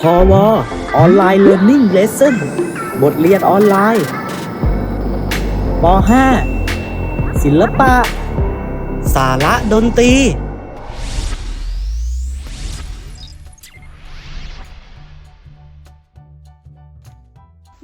พอวออนไลน์เรียนนิ่งเลส s o n บทเรียนออนไลน์ป .5 ศิลปะ สาระดนตรี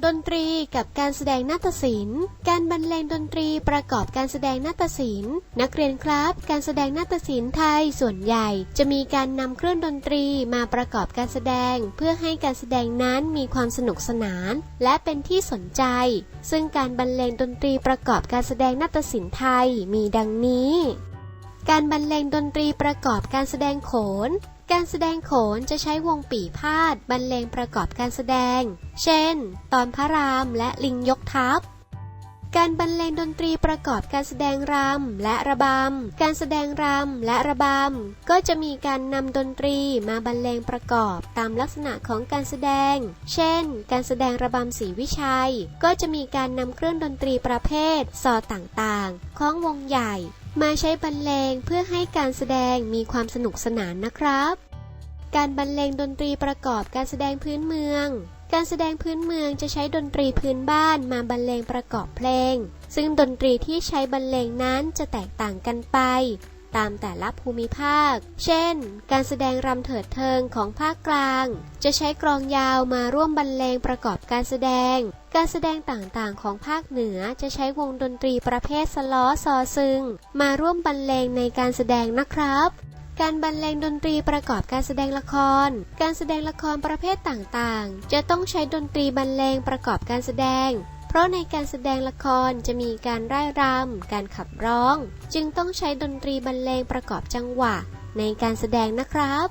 ดนตรีกับการแสดงนาฏศิลป์ การบรรเลงดนตรีประกอบการแสดงนาฏศิลป์ นักเรียนครับ การแสดงนาฏศิลป์ไทยส่วนใหญ่ จะมีการนำเครื่องดนตรีมาประกอบการแสดง เพื่อให้การแสดงนั้นมีความสนุกสนาน และเป็นที่สนใจ ซึ่งการบรรเลงดนตรีประกอบการแสดงนาฏศิลป์ไทยมีดังนี้การบรรเลงดนตรีประกอบการแสดงโขน การแสดงโขนจะใช้วงปี่พาดบรรเลงประกอบการแสดง เช่น ตอนพระรามและลิงยกทัพ การบรรเลงดนตรีประกอบการแสดงรำและระบำ การแสดงรำและระบำ ก็จะมีการนำดนตรีมาบรรเลงประกอบตามลักษณะของการแสดง เช่น การแสดงระบำศรีวิชัย ก็จะมีการนำเครื่องดนตรีประเภทซอต่างๆ ของวงใหญ่ มาใช้บรรเลงเพื่อให้การแสดงมีความสนุกสนานนะครับ การบรรเลงดนตรีประกอบการแสดงพื้นเมือง การแสดงพื้นเมืองจะใช้ดนตรีพื้นบ้านมาบรรเลงประกอบเพลง ซึ่งดนตรีที่ใช้บรรเลงนั้นจะแตกต่างกันไป ตามแต่ละภูมิภาค เช่น การแสดงรำเถิดเทิงของภาคกลาง จะใช้กลองยาวมาร่วมบรรเลงประกอบการแสดง การแสดงต่างๆ ของภาคเหนือจะใช้วงดนตรีประเภทสล้อซอซึง มาร่วมบรรเลงในการแสดงนะครับ การบรรเลงดนตรีประกอบการแสดงละคร การแสดงละครประเภทต่างๆ จะต้องใช้ดนตรีบรรเลงประกอบการแสดง เพราะในการแสดงละครจะมีการร่ายรำการขับร้อง จึงต้องใช้ดนตรีบรรเลงประกอบจังหวะ ในการแสดงนะครับ